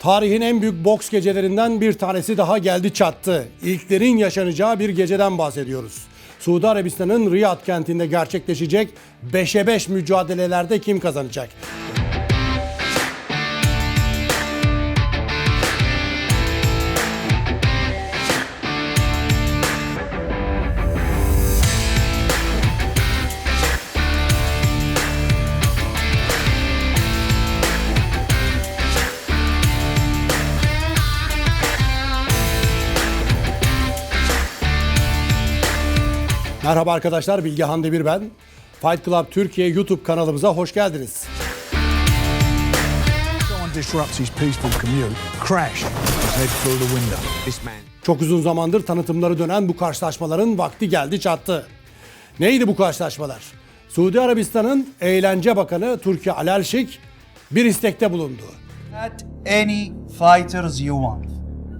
Tarihin en büyük boks gecelerinden bir tanesi daha geldi çattı. İlklerin yaşanacağı bir geceden bahsediyoruz. Suudi Arabistan'ın Riyad kentinde gerçekleşecek 5'e 5 mücadelelerde kim kazanacak? Merhaba arkadaşlar, Bilgehan Demir ben. Fight Club Türkiye YouTube kanalımıza hoş geldiniz. Çok uzun zamandır tanıtımları dönen bu karşılaşmaların vakti geldi çattı. Neydi bu karşılaşmalar? Suudi Arabistan'ın Eğlence Bakanı Turki Alalşik bir istekte bulundu. At any fighters you want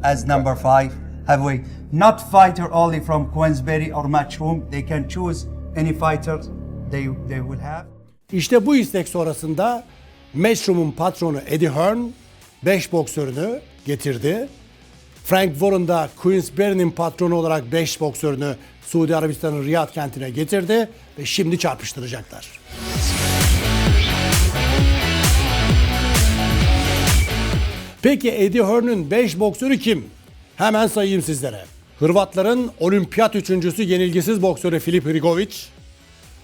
as number five heavyweight. Not fighter only from Queensberry or Matchroom. They can choose any fighter they they will have. İşte bu istek sonrasında Matchroom'un patronu Eddie Hearn 5 boksörünü getirdi. Frank Warren da Queensberry'nin patronu olarak 5 boksörünü Suudi Arabistan'ın Riyad kentine getirdi ve şimdi çarpıştıracaklar. Peki Eddie Hearn'ün 5 boksörü kim? Hemen sayayım sizlere. Hırvatların olimpiyat üçüncüsü yenilgisiz boksörü Filip Hrigovic,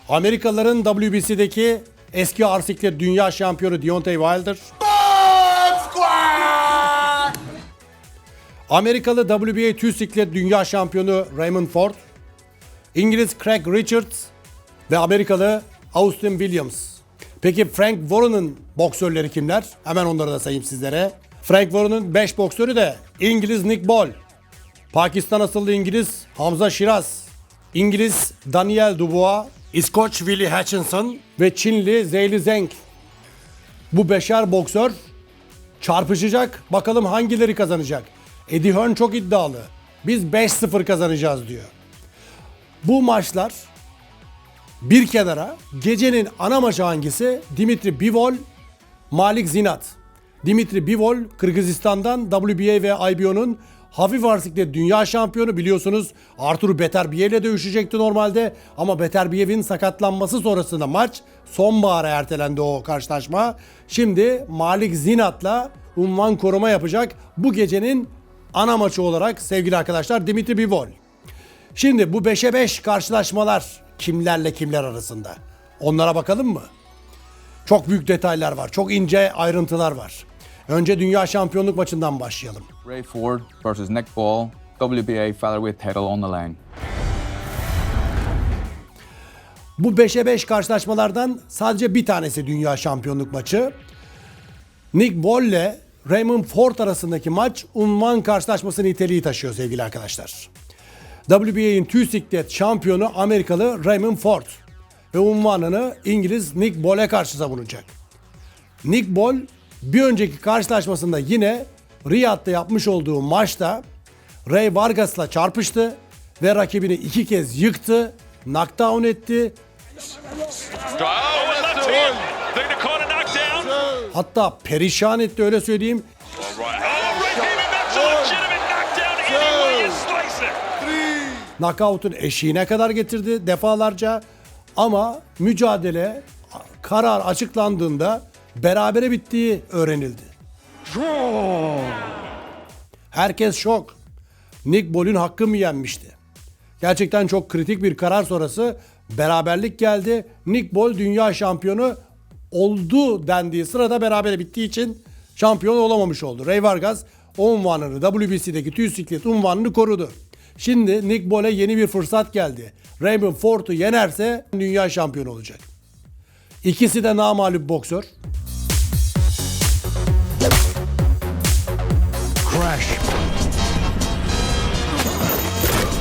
Amerikalıların WBC'deki eski arsiklet dünya şampiyonu Deontay Wilder. Amerikalı WBA tüy siklet dünya şampiyonu Raymond Ford. İngiliz Craig Richards ve Amerikalı Austin Williams. Peki Frank Warren'ın boksörleri kimler? Hemen onları da sayayım sizlere. Frank Warren'ın 5 boksörü de İngiliz Nick Ball, Pakistan asıllı İngiliz Hamza Shiraz, İngiliz Daniel Dubois, İskoç Willie Hutchinson ve Çinli Zeyli Zeng. Bu beşer boksör çarpışacak. Bakalım hangileri kazanacak. Eddie Hearn çok iddialı. Biz 5-0 kazanacağız diyor. Bu maçlar bir kenara gecenin ana maçı hangisi? Dimitri Bivol, Malik Zinat. Dimitri Bivol Kırgızistan'dan WBA ve IBO'nun hafif arsiklet dünya şampiyonu biliyorsunuz. Artur Beterbiev ile dövüşecekti normalde ama Beterbiev'in sakatlanması sonrasında maç sonbahara ertelendi o karşılaşma. Şimdi Malik Zinat'la unvan koruma yapacak bu gecenin ana maçı olarak sevgili arkadaşlar Dimitri Bivol. Şimdi bu 5'e 5 karşılaşmalar kimlerle kimler arasında? Onlara bakalım mı? Çok büyük detaylar var. Çok ince ayrıntılar var. Önce dünya şampiyonluk maçından başlayalım. Ray Ford versus Nick Ball, WBA featherweight title on the line. Bu 5'e 5 karşılaşmalardan sadece bir tanesi dünya şampiyonluk maçı. Nick Ball ile Raymond Ford arasındaki maç unvan karşılaşması niteliği taşıyor sevgili arkadaşlar. WBA'in tüy siklet şampiyonu Amerikalı Raymond Ford ve unvanını İngiliz Nick Ball'e karşı savunacak. Nick Ball bir önceki karşılaşmasında yine Riyad'da yapmış olduğu maçta Ray Vargas'la çarpıştı ve rakibini iki kez yıktı, knockdown etti. Hatta perişan etti öyle söyleyeyim. Knockout'un eşiğine kadar getirdi defalarca. Ama mücadele karar açıklandığında berabere bittiği öğrenildi. Herkes şok. Nick Ball'ün hakkı mı yenmişti? Gerçekten çok kritik bir karar sonrası beraberlik geldi. Nick Ball dünya şampiyonu oldu dendiği sırada berabere bittiği için şampiyon olamamış oldu. Ray Vargas o unvanını WBC'deki tüy unvanını korudu. Şimdi Nick Ball'e yeni bir fırsat geldi. Raymond Ford'u yenerse dünya şampiyonu olacak. İkisi de namağlup boksör. Crash.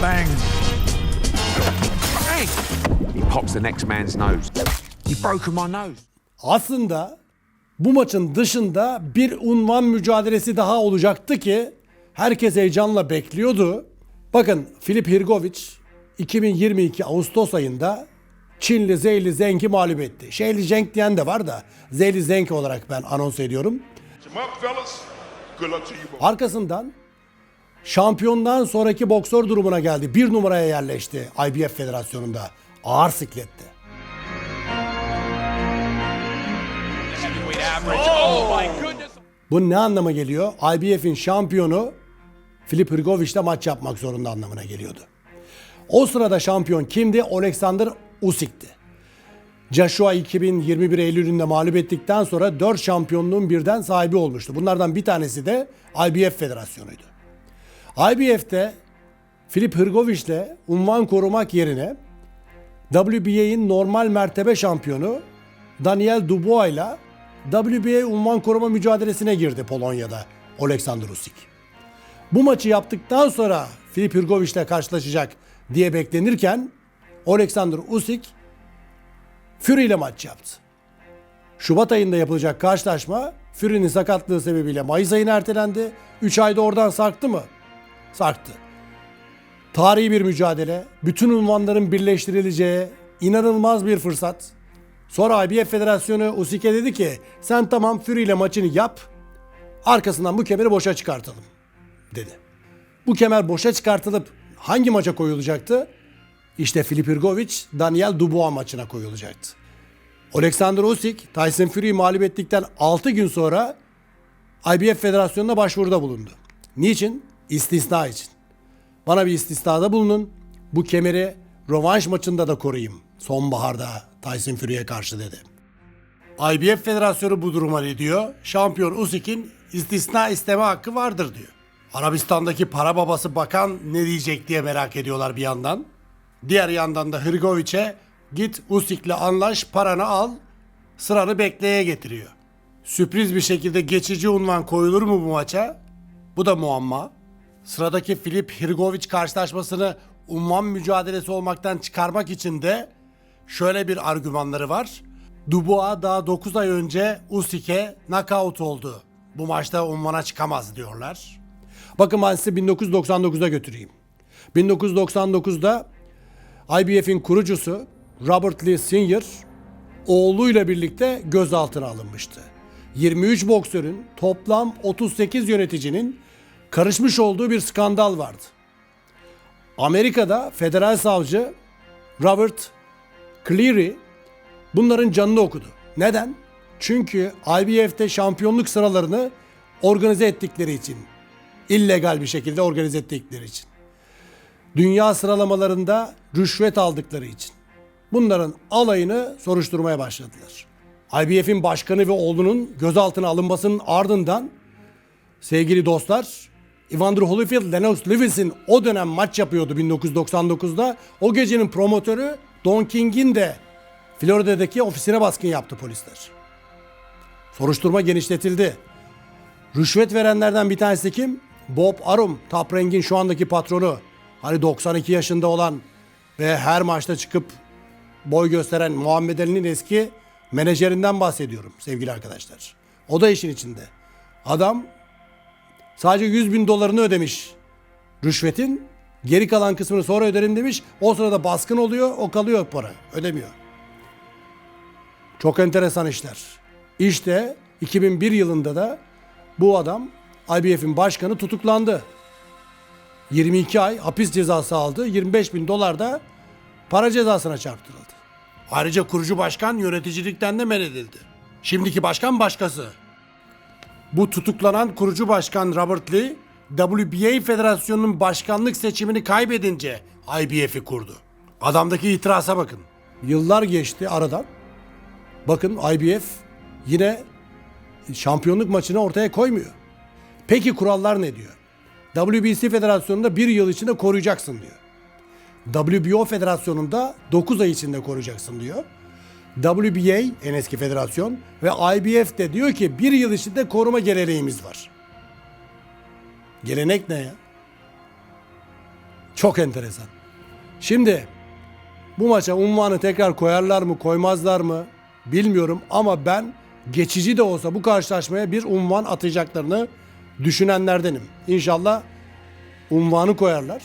Bang. Hey! He pops the next man's nose. You've broken my nose. Aslında bu maçın dışında bir unvan mücadelesi daha olacaktı ki herkes heyecanla bekliyordu. Bakın Filip Hirgovic 2022 Ağustos ayında Çinli Zeyli Zeng'i mağlup etti. Şeyli Zeng diyen de var da Zeyli Zeng olarak ben anons ediyorum. Come up, fellas. Arkasından şampiyondan sonraki boksör durumuna geldi. Bir numaraya yerleşti IBF Federasyonu'nda. Ağır siklette. Oh. Bu ne anlama geliyor? IBF'in şampiyonu Filip Hrgoviç'le maç yapmak zorunda anlamına geliyordu. O sırada şampiyon kimdi? Alexander Usyk'ti. Joshua 2021 Eylül'ünde mağlup ettikten sonra 4 şampiyonluğun birden sahibi olmuştu. Bunlardan bir tanesi de IBF Federasyonu'ydu. IBF'te Filip Hrgoviç'le unvan korumak yerine WBA'in normal mertebe şampiyonu Daniel Dubois ile WBA unvan koruma mücadelesine girdi Polonya'da Alexander Usyk. Bu maçı yaptıktan sonra Filip Hrgoviç'le karşılaşacak diye beklenirken Alexander Usyk Fury ile maç yaptı. Şubat ayında yapılacak karşılaşma Fury'nin sakatlığı sebebiyle Mayıs ayına ertelendi. 3 ayda oradan sarktı mı? Sarktı. Tarihi bir mücadele, bütün unvanların birleştirileceği inanılmaz bir fırsat. Sonra IBF Federasyonu Usyk'e dedi ki sen tamam Fury ile maçını yap, arkasından bu kemeri boşa çıkartalım dedi. Bu kemer boşa çıkartılıp hangi maça koyulacaktı? İşte Filip Hrgovic, Daniel Dubois maçına koyulacaktı. Alexander Usyk, Tyson Fury'yi mağlup ettikten 6 gün sonra IBF Federasyonu'na başvuruda bulundu. Niçin? İstisna için. Bana bir istisnada bulunun. Bu kemeri rövanş maçında da koruyayım. Sonbaharda Tyson Fury'ye karşı dedi. IBF Federasyonu bu duruma ne diyor? Şampiyon Usyk'in istisna isteme hakkı vardır diyor. Arabistan'daki para babası bakan ne diyecek diye merak ediyorlar bir yandan. Diğer yandan da Hrgovic'e git Usyk'le anlaş paranı al sıranı bekleye getiriyor. Sürpriz bir şekilde geçici unvan koyulur mu bu maça? Bu da muamma. Sıradaki Filip Hrgovic karşılaşmasını unvan mücadelesi olmaktan çıkarmak için de şöyle bir argümanları var. Dubois daha 9 ay önce Usyk'e knockout oldu. Bu maçta unvana çıkamaz diyorlar. Bakın ben sizi 1999'a götüreyim. 1999'da IBF'in kurucusu Robert Lee Senior oğluyla birlikte gözaltına alınmıştı. 23 boksörün toplam 38 yöneticinin karışmış olduğu bir skandal vardı. Amerika'da federal savcı Robert Cleary bunların canını okudu. Neden? Çünkü IBF'te şampiyonluk sıralarını organize ettikleri için. illegal bir şekilde organize ettikleri için. Dünya sıralamalarında rüşvet aldıkları için. Bunların alayını soruşturmaya başladılar. IBF'in başkanı ve oğlunun gözaltına alınmasının ardından sevgili dostlar Evander Holyfield, Lennox Lewis'in o dönem maç yapıyordu 1999'da. O gecenin promotörü Don King'in de Florida'daki ofisine baskın yaptı polisler. Soruşturma genişletildi. Rüşvet verenlerden bir tanesi kim? Bob Arum, Top Rank'in şu andaki patronu. Hani 92 yaşında olan ve her maçta çıkıp boy gösteren Muhammed Ali'nin eski menajerinden bahsediyorum sevgili arkadaşlar. O da işin içinde. Adam sadece 100 bin dolarını ödemiş rüşvetin. Geri kalan kısmını sonra öderim demiş. O sırada baskın oluyor, o kalıyor para. Ödemiyor. Çok enteresan işler. İşte 2001 yılında da bu adam IBF'in başkanı tutuklandı. 22 ay hapis cezası aldı. 25 bin dolar da para cezasına çarptırıldı. Ayrıca kurucu başkan yöneticilikten de men edildi. Şimdiki başkan başkası. Bu tutuklanan kurucu başkan Robert Lee, WBA Federasyonu'nun başkanlık seçimini kaybedince IBF'i kurdu. Adamdaki itiraz'a bakın. Yıllar geçti aradan. Bakın IBF yine şampiyonluk maçını ortaya koymuyor. Peki kurallar ne diyor? WBC Federasyonu'nda bir yıl içinde koruyacaksın diyor. WBO Federasyonu'nda 9 ay içinde koruyacaksın diyor. WBA en eski federasyon ve IBF de diyor ki bir yıl içinde koruma geleneğimiz var. Gelenek ne ya? Çok enteresan. Şimdi bu maça unvanı tekrar koyarlar mı koymazlar mı bilmiyorum ama ben geçici de olsa bu karşılaşmaya bir unvan atacaklarını düşünenlerdenim. İnşallah unvanı koyarlar.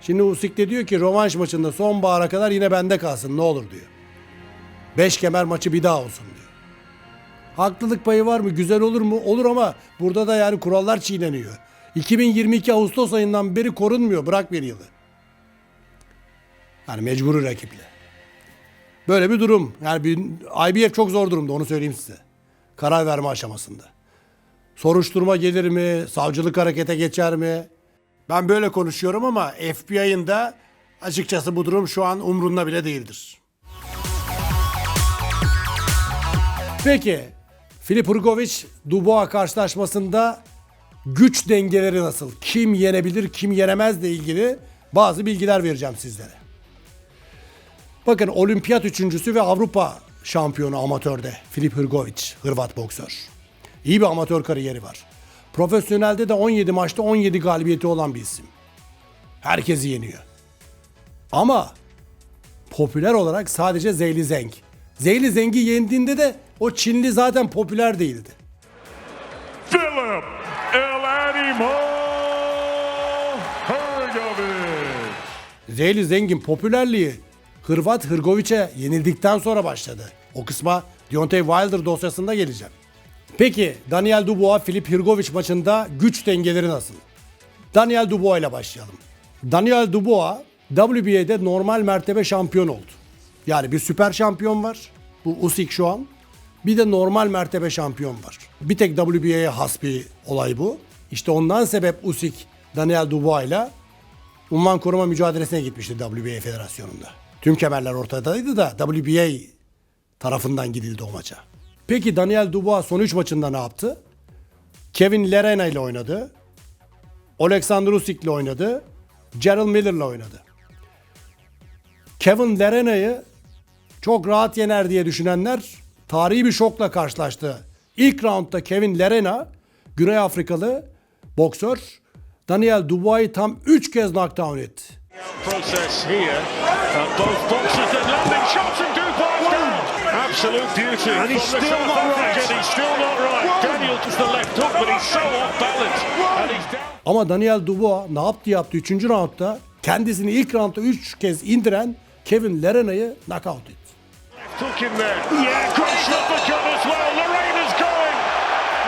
Şimdi Usyk de diyor ki rövanş maçında sonbahara kadar yine bende kalsın ne olur diyor. Beş kemer maçı bir daha olsun diyor. Haklılık payı var mı? Güzel olur mu? Olur ama burada da yani kurallar çiğneniyor. 2022 Ağustos ayından beri korunmuyor. Bırak bir yılı. Yani mecburi rakiple. Böyle bir durum. Yani bir, IBF çok zor durumda onu söyleyeyim size. Karar verme aşamasında. Soruşturma gelir mi? Savcılık harekete geçer mi? Ben böyle konuşuyorum ama FBI'ın da açıkçası bu durum şu an umrunda bile değildir. Peki Filip Hrgovic Dubois karşılaşmasında güç dengeleri nasıl? Kim yenebilir, kim yenemezle ilgili bazı bilgiler vereceğim sizlere. Bakın olimpiyat üçüncüsü ve Avrupa şampiyonu amatörde Filip Hrgovic, Hırvat boksör. İyi bir amatör kariyeri var. Profesyonelde de 17 maçta 17 galibiyeti olan bir isim. Herkesi yeniyor. Ama popüler olarak sadece Zeyli Zeng. Zeyli Zeng'i yendiğinde de o Çinli zaten popüler değildi. Philip Elanimo Hrgovic. Zeyli Zeng'in popülerliği Hırvat Hrgovic'e yenildikten sonra başladı. O kısma Deontay Wilder dosyasında geleceğim. Peki Daniel Dubois Filip Hrgovic maçında güç dengeleri nasıl? Daniel Dubois ile başlayalım. Daniel Dubois WBA'de normal mertebe şampiyon oldu. Yani bir süper şampiyon var. Bu Usyk şu an. Bir de normal mertebe şampiyon var. Bir tek WBA'ye has bir olay bu. İşte ondan sebep Usyk Daniel Dubois ile unvan koruma mücadelesine gitmişti WBA Federasyonu'nda. Tüm kemerler ortadaydı da WBA tarafından gidildi o maça. Peki Daniel Dubois son 3 maçında ne yaptı? Kevin Lerena ile oynadı. Alexander Usyk ile oynadı. Gerald Miller ile oynadı. Kevin Lerena'yı çok rahat yener diye düşünenler tarihi bir şokla karşılaştı. İlk roundda Kevin Lerena, Güney Afrikalı boksör Daniel Dubois'ı tam 3 kez knockdown etti. Absolute beauty. And he's still not right. He's still not right. Daniel does the left hook, but he's so off balance. And he's down. Ama Daniel Dubois ne yaptı yaptı 3. roundda kendisini ilk roundda 3 kez indiren Kevin Lerena'yı knockout etti. There. Yeah, as well. Going.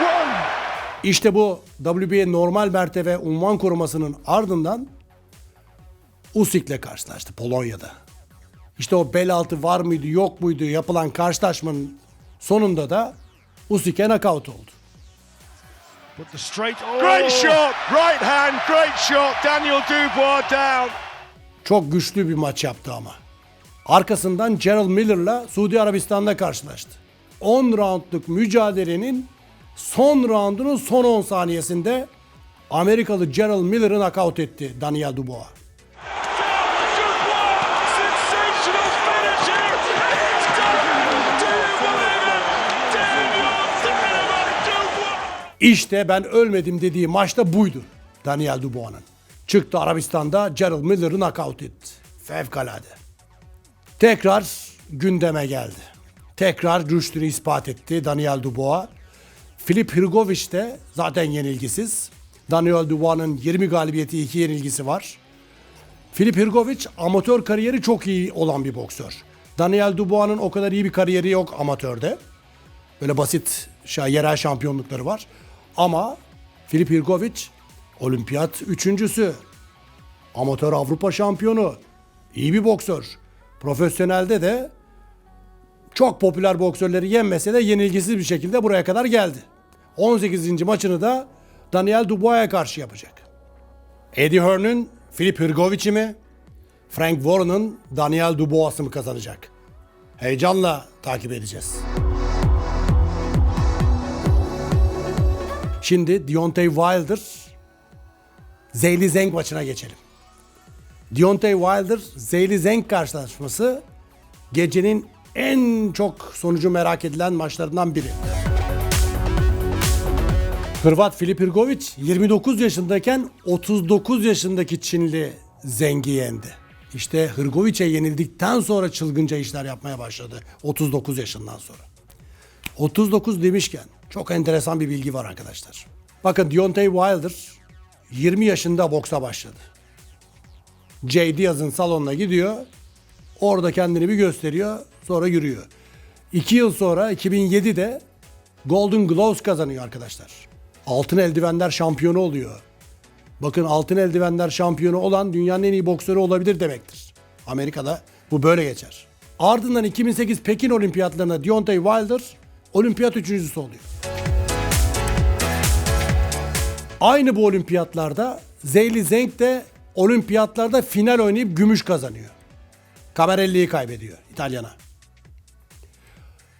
One. İşte bu WBA normal mertebe unvan korumasının ardından Usyk'le karşılaştı Polonya'da. İşte o bel altı var mıydı yok muydu yapılan karşılaşmanın sonunda da Usyk'e knockout oldu. Put the straight. Great shot. Right hand. Great shot. Daniel Dubois down. Çok güçlü bir maç yaptı ama. Arkasından Gerald Miller'la Suudi Arabistan'da karşılaştı. 10 roundluk mücadelenin son roundunun son 10 saniyesinde Amerikalı Gerald Miller'ı knockout etti Daniel. Dubois. İşte ben ölmedim dediği maçta buydu Daniel Dubois'ın. Çıktı Arabistan'da Gerald Miller'ı knockout etti. Fevkalade. Tekrar gündeme geldi. Tekrar rüştünü ispat etti Daniel Dubois. Filip Hrgovic de zaten yenilgisiz. Daniel Dubois'ın 20 galibiyeti 2 yenilgisi var. Filip Hrgovic amatör kariyeri çok iyi olan bir boksör. Daniel Dubois'ın o kadar iyi bir kariyeri yok amatörde. Böyle basit yerel şampiyonlukları var. Ama Filip Hrgovic olimpiyat üçüncüsü. Amatör Avrupa şampiyonu. iyi bir boksör. Profesyonelde de çok popüler boksörleri yenmese de yenilgisiz bir şekilde buraya kadar geldi. 18. maçını da Daniel Dubois'a karşı yapacak. Eddie Hearn'ın Filip Hrgovic'i mi? Frank Warren'ın Daniel Dubois'ı mı kazanacak? Heyecanla takip edeceğiz. Şimdi Deontay Wilder Zeyli Zeng maçına geçelim. Deontay Wilder Zeyli Zeng karşılaşması gecenin en çok sonucu merak edilen maçlarından biri. Hırvat Filip Hrgovic 29 yaşındayken 39 yaşındaki Çinli Zeng'i yendi. İşte Hrgovic'e yenildikten sonra çılgınca işler yapmaya başladı 39 yaşından sonra. 39 demişken çok enteresan bir bilgi var arkadaşlar. Bakın Deontay Wilder 20 yaşında boksa başladı. Jay Diaz'ın salonuna gidiyor. Orada kendini bir gösteriyor. Sonra yürüyor. 2 yıl sonra 2007'de Golden Gloves kazanıyor arkadaşlar. Altın eldivenler şampiyonu oluyor. Bakın altın eldivenler şampiyonu olan dünyanın en iyi boksörü olabilir demektir. Amerika'da bu böyle geçer. Ardından 2008 Pekin Olimpiyatlarında Deontay Wilder olimpiyat üçüncüsü oluyor. Aynı bu olimpiyatlarda Zeyli Zeng de olimpiyatlarda final oynayıp gümüş kazanıyor. Cabarelli'yi kaybediyor İtalyana.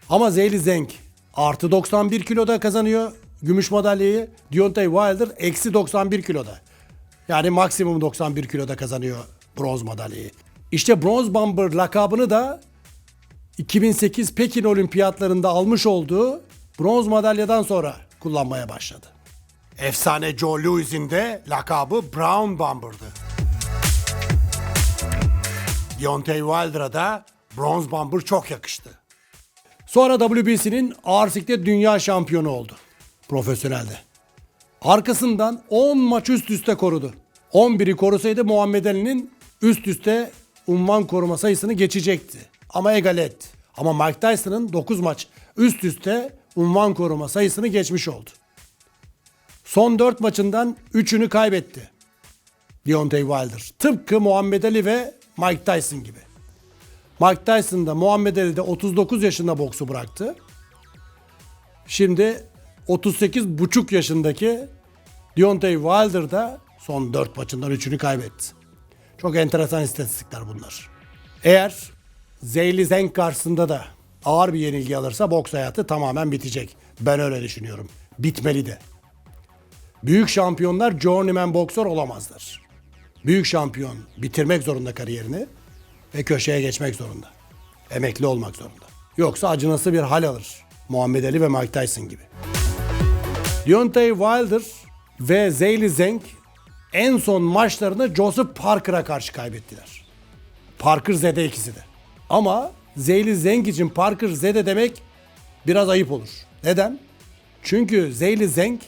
Ama Zeyli Zeng artı 91 kiloda kazanıyor gümüş madalyayı. Deontay Wilder eksi 91 kiloda. Yani maksimum 91 kiloda kazanıyor bronz madalyayı. İşte bronz bomber lakabını da 2008 Pekin olimpiyatlarında almış olduğu bronz madalyadan sonra kullanmaya başladı. Efsane Joe Louis'in de lakabı Brown Bomber'dı. Deontay Wilder'a da Bronze Bomber çok yakıştı. Sonra WBC'nin ağır siklet dünya şampiyonu oldu. Profesyonelde. Arkasından 10 maç üst üste korudu. 11'i korusaydı Muhammed Ali'nin üst üste unvan koruma sayısını geçecekti. Ama egal etti. Ama Mike Tyson'ın 9 maç üst üste unvan koruma sayısını geçmiş oldu. Son 4 maçından 3'ünü kaybetti. Deontay Wilder. Tıpkı Muhammed Ali ve Mike Tyson gibi. Mike Tyson da Muhammed Ali de 39 yaşında boksu bıraktı. Şimdi 38,5 yaşındaki Deontay Wilder da son 4 maçından 3'ünü kaybetti. Çok enteresan istatistikler bunlar. Eğer Zeyli Zeng karşısında da ağır bir yenilgi alırsa boks hayatı tamamen bitecek. Ben öyle düşünüyorum. Bitmeli de. Büyük şampiyonlar journeyman boksör olamazlar. Büyük şampiyon bitirmek zorunda kariyerini ve köşeye geçmek zorunda. Emekli olmak zorunda. Yoksa acınası bir hal alır. Muhammed Ali ve Mike Tyson gibi. Deontay Wilder ve Zeyli Zeng en son maçlarını Joseph Parker'a karşı kaybettiler. Parker Zede ikisi de. Ama Zeyli Zeng için Parker Zede demek biraz ayıp olur. Neden? Çünkü Zeyli Zeng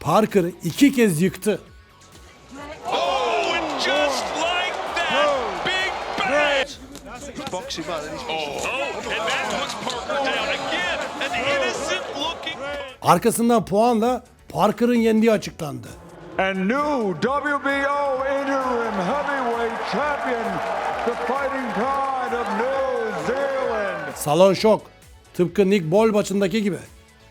Parker'ı iki kez yıktı. Oh, and just like that, big bang! boxing man. And he's Oh, and that puts Parker down again. An innocent looking. Arkasından puanla Parker'ın yendiği açıklandı. And new WBO interim heavyweight champion, the fighting Zealand. Salon şok. Tıpkı Nick Ball maçındaki gibi.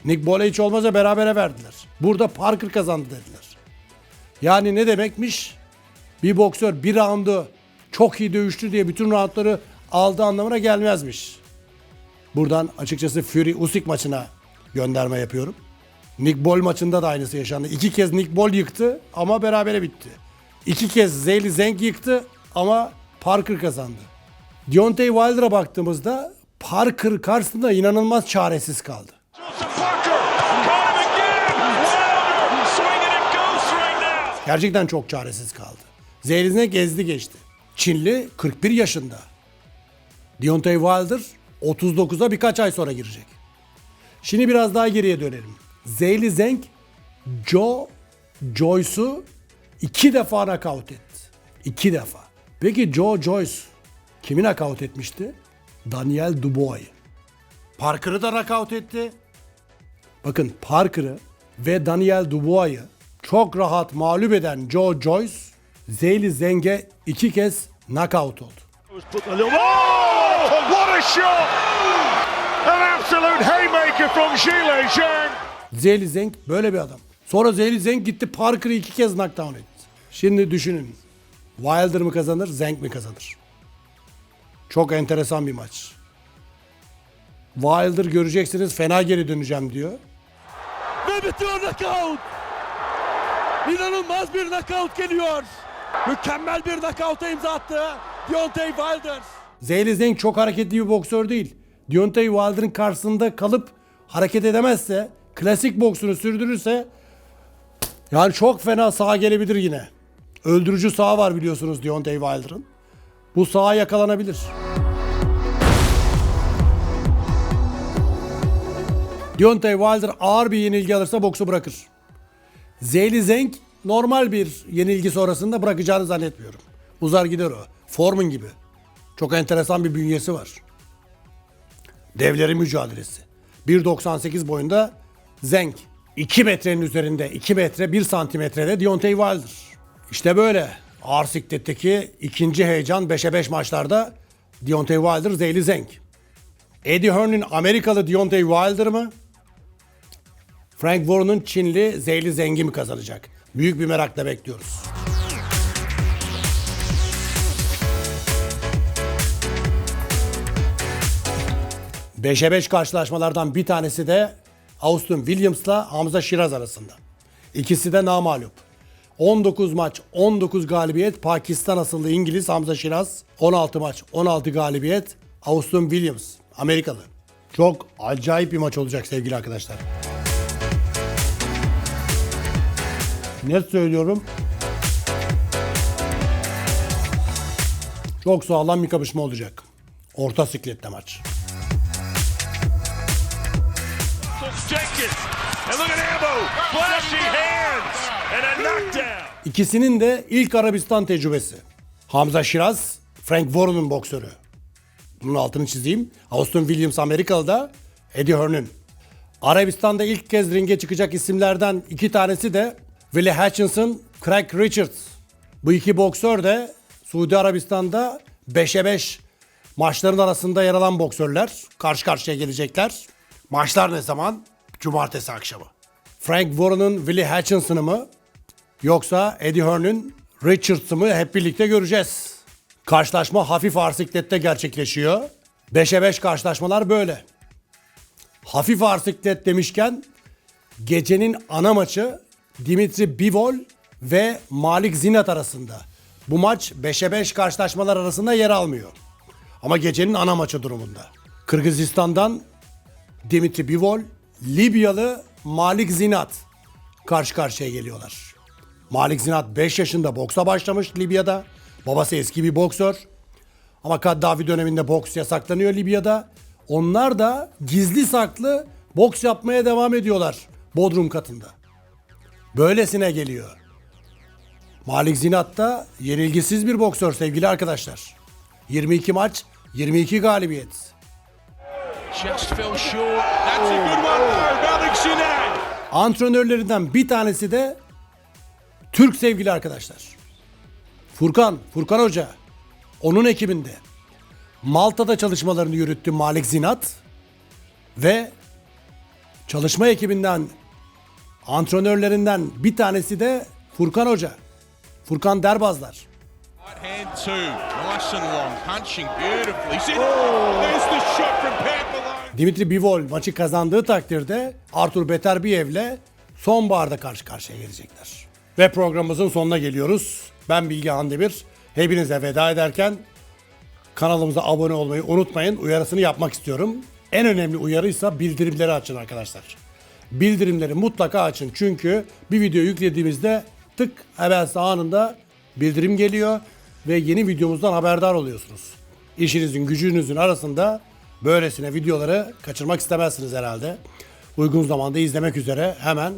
Nick Ball'e hiç olmazsa berabere verdiler. Burada Parker kazandı dediler. Yani ne demekmiş? Bir boksör bir roundu çok iyi dövüştü diye bütün roundları aldığı anlamına gelmezmiş. Buradan açıkçası Fury Usyk maçına gönderme yapıyorum. Nick Ball maçında da aynısı yaşandı. İki kez Nick Ball yıktı ama berabere bitti. İki kez Zeyli Zeng yıktı ama Parker kazandı. Deontay Wilder'a baktığımızda Parker karşısında inanılmaz çaresiz kaldı. Gerçekten çok çaresiz kaldı. Zeylin'e gezdi geçti. Çinli 41 yaşında. Deontay Wilder 39'a birkaç ay sonra girecek. Şimdi biraz daha geriye dönelim. Zeyli Zeng Joe Joyce'u iki defa nakavt etti. İki defa. Peki Joe Joyce kimi nakavt etmişti? Daniel Dubois'u. Parker'ı da nakavt etti. Bakın Parker'ı ve Daniel Dubois'u çok rahat mağlup eden Joe Joyce, Zeyli Zeng'e iki kez knockout oldu. What a shot! An absolute haymaker from Zhile Zhang. Zeyli Zeng böyle bir adam. Sonra Zeyli Zeng gitti Parker'ı iki kez knockdown etti. Şimdi düşünün. Wilder mı kazanır, Zeng mi kazanır? Çok enteresan bir maç. Wilder göreceksiniz fena geri döneceğim diyor. Ve bitiyor knockout. İnanılmaz bir knockout geliyor. Mükemmel bir knockout'a imza attı. Deontay Wilder. Zeyli Zeng çok hareketli bir boksör değil. Deontay Wilder'ın karşısında kalıp hareket edemezse, klasik boksunu sürdürürse yani çok fena sağa gelebilir yine. Öldürücü sağ var biliyorsunuz Deontay Wilder'ın. Bu sağa yakalanabilir. Deontay Wilder ağır bir yenilgi alırsa boksu bırakır. Zeyli Zeng normal bir yenilgi sonrasında bırakacağını zannetmiyorum. Uzar gider o. Foreman gibi. Çok enteresan bir bünyesi var. Devlerin mücadelesi. 1.98 boyunda Zenk. 2 metrenin üzerinde 2 metre 1 santimetrede Deontay Wilder. İşte böyle. Ağır ikinci heyecan 5'e 5 maçlarda Deontay Wilder, Zeyli Zenk. Eddie Hearn'in Amerikalı Deontay Wilder mı? Frank Warren'ın Çinli Zeyli Zeng'i mi kazanacak? Büyük bir merakla bekliyoruz. Beşe 5 karşılaşmalardan bir tanesi de Austin Williams'la Hamza Şiraz arasında. İkisi de namalup. 19 maç, 19 galibiyet Pakistan asıllı İngiliz Hamza Şiraz. 16 maç, 16 galibiyet Austin Williams, Amerikalı. Çok acayip bir maç olacak sevgili arkadaşlar. Net söylüyorum. Çok sağlam bir kapışma olacak. Orta siklette maç. Jenkins. And look at Ambo. Flashy hands. İkisinin de ilk Arabistan tecrübesi. Hamza Şiraz, Frank Warren'ın boksörü. Bunun altını çizeyim. Austin Williams Amerikalı'da, Eddie Hearn'ın. Arabistan'da ilk kez ringe çıkacak isimlerden iki tanesi de Willie Hutchinson, Craig Richards. Bu iki boksör de Suudi Arabistan'da 5'e 5 maçların arasında yer alan boksörler. Karşı karşıya gelecekler. Maçlar ne zaman? Cumartesi akşamı. Frank Warren'ın Willie Hutchinson'ı mı? Yoksa Eddie Hearn'ün Richards'ı hep birlikte göreceğiz. Karşılaşma hafif ağır siklette gerçekleşiyor. 5'e 5 karşılaşmalar böyle. Hafif ağır siklet demişken gecenin ana maçı Dimitri Bivol ve Malik Zinat arasında. Bu maç 5'e 5 karşılaşmalar arasında yer almıyor. Ama gecenin ana maçı durumunda. Kırgızistan'dan Dimitri Bivol, Libyalı Malik Zinat karşı karşıya geliyorlar. Malik Zinat 5 yaşında boksa başlamış Libya'da. Babası eski bir boksör. Ama Kaddafi döneminde boks yasaklanıyor Libya'da. Onlar da gizli saklı boks yapmaya devam ediyorlar Bodrum katında. Böylesine geliyor. Malik Zinat da yenilgisiz bir boksör sevgili arkadaşlar. 22 maç, 22 galibiyet. Antrenörlerinden bir tanesi de Türk sevgili arkadaşlar. Furkan, Furkan Hoca. Onun ekibinde. Malta'da çalışmalarını yürüttü Malik Zinat. Ve çalışma ekibinden antrenörlerinden bir tanesi de Furkan Hoca. Furkan Derbazlar. Dimitri Bivol maçı kazandığı takdirde Artur Beterbiyev'le sonbaharda karşı karşıya gelecekler. Ve programımızın sonuna geliyoruz. Ben Bilge Handemir. Hepinize veda ederken kanalımıza abone olmayı unutmayın. Uyarısını yapmak istiyorum. En önemli uyarıysa bildirimleri açın arkadaşlar. Bildirimleri mutlaka açın. Çünkü bir video yüklediğimizde tık hemen anında bildirim geliyor ve yeni videomuzdan haberdar oluyorsunuz. İşinizin gücünüzün arasında böylesine videoları kaçırmak istemezsiniz herhalde. Uygun zamanda izlemek üzere hemen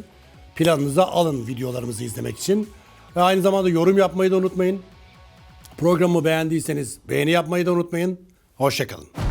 planınıza alın videolarımızı izlemek için. Ve aynı zamanda yorum yapmayı da unutmayın. Programı beğendiyseniz beğeni yapmayı da unutmayın. Hoşçakalın.